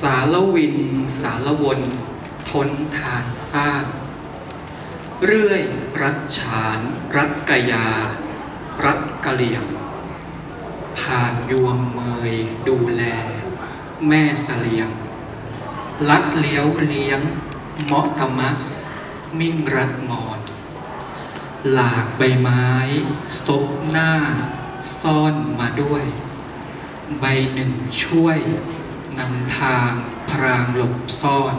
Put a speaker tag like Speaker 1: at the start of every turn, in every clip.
Speaker 1: สารวิน สารวนทนทานสร้าง เรื่อย รัดฉาน รัดกยา รัดกะเหลี่ยงผ่านยวมเมย ดูแล แม่เสลียง ลัดเลี้ยวเลี้ยง เมาะธรรมะ มิ่งรัดมอน หลากใบไม้ซบหน้า ซ่อนมาด้วย ใบหนึ่งช่วย นำทางพรางหลบซ่อน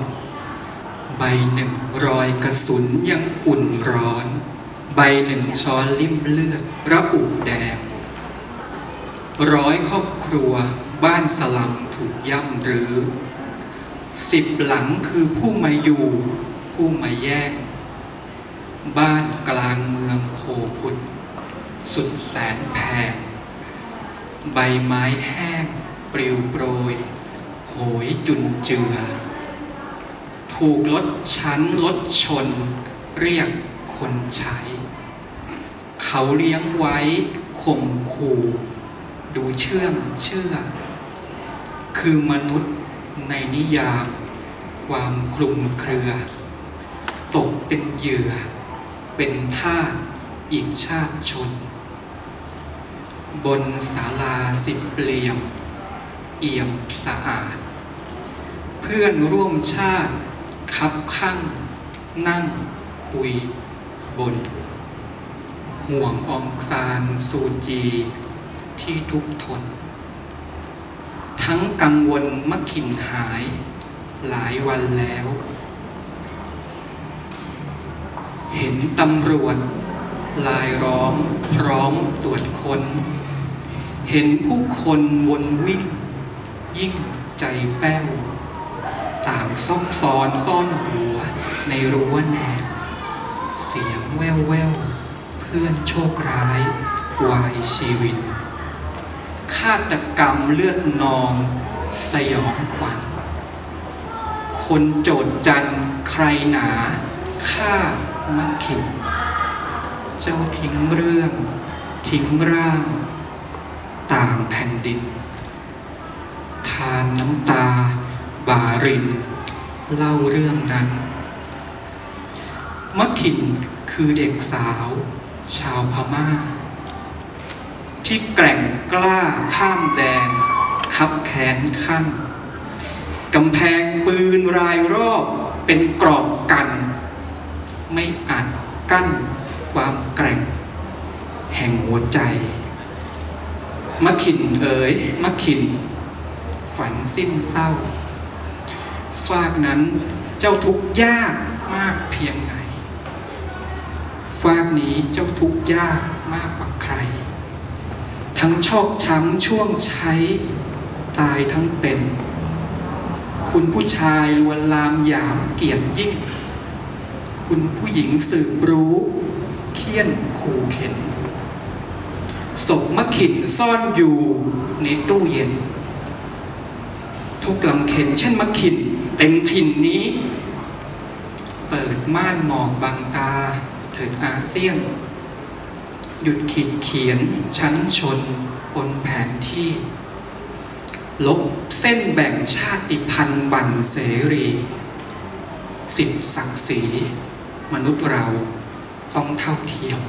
Speaker 1: ใบหนึ่งรอยกระสุนยังอุ่นร้อน ใบหนึ่งช้อนลิ่มเลือดระอุแดง ร้อยครอบครัวบ้านสลัมถูกย่ำรื้อสิบหลังคือผู้มาอยู่ ผู้มาแย่ง บ้านกลางเมืองโพพุด สุดแสนแพง ใบไม้แห้งปลิวโปรย โหยจุนเจือ ถูกรถชั้นรถชน เรียกคนใช้ เขาเลี้ยงไว้ข่มขู่ดูเชื่องเชื่อ คือมนุษย์ในนิยาม ความคลุมเครือ ตกเป็นเหยื่อ เป็นทาสอีกชาติชน บนศาลาสิบเหลี่ยม เอี่ยมสะอาด เพื่อนร่วมชาติคับข้างนั่งคุยบน ห่วงองซานสูจีที่ทุกทน ทั้งกังวลมะขินหายหลายวันแล้ว เห็นตำรวจลายล้อมพร้อมตรวจคน เห็นผู้คนวนวิ่งยิ่งใจแป้ว ต่างซอกซ้อนซ่อนหัว ในรั้วแนว เสียงแววแววเพื่อนโชคร้ายวายชีวิตฆาตกรรมเลือดนองสยองขวัญคนโจดจันใครหนาฆ่ามักขินเจ้าทิ้งเรื่อง ทิ้งร่าง ต่างแผ่นดิน ทานน้ำตา บารินเล่าเรื่องนั้นมักขินคือเด็กสาว ชาวพม่า ที่แกร่งกล้าข้ามแดนขับแขนขั้นกำแพงปืนรายรอบเป็นกรอบกัน ไม่อาจกั้นความแกร่ง แห่งหัวใจมะขินเอ๋ยมะขิน ฝันสิ้นเศร้า ฝากนั้น เจ้าทุกข์ยากมากเพียงไหนฝากนี้เจ้าทุกข์ยากมากกว่าใคร ทั้งชอกช้ำช่วงใช้ตายทั้งเป็น คุณผู้ชายลวนลามหยามเกียรติยิ่ง คุณผู้หญิงสืบรู้ เคี่ยนขู่เข็นศพมะขินซ่อนอยู่ในตู้เย็น ทุกลำเข็นเช่นมะขิน เต็มถิ่นนี้ เปิดม่านหมอกบางตาเถิดอาเซียน หยุดขีดเขียนชั้นชนบนแผนที่ ลบเส้นแบ่งชาติพันธุ์บันเสรี สิทธิศักดิ์ศรีมนุษย์เราต้องเท่าเทียม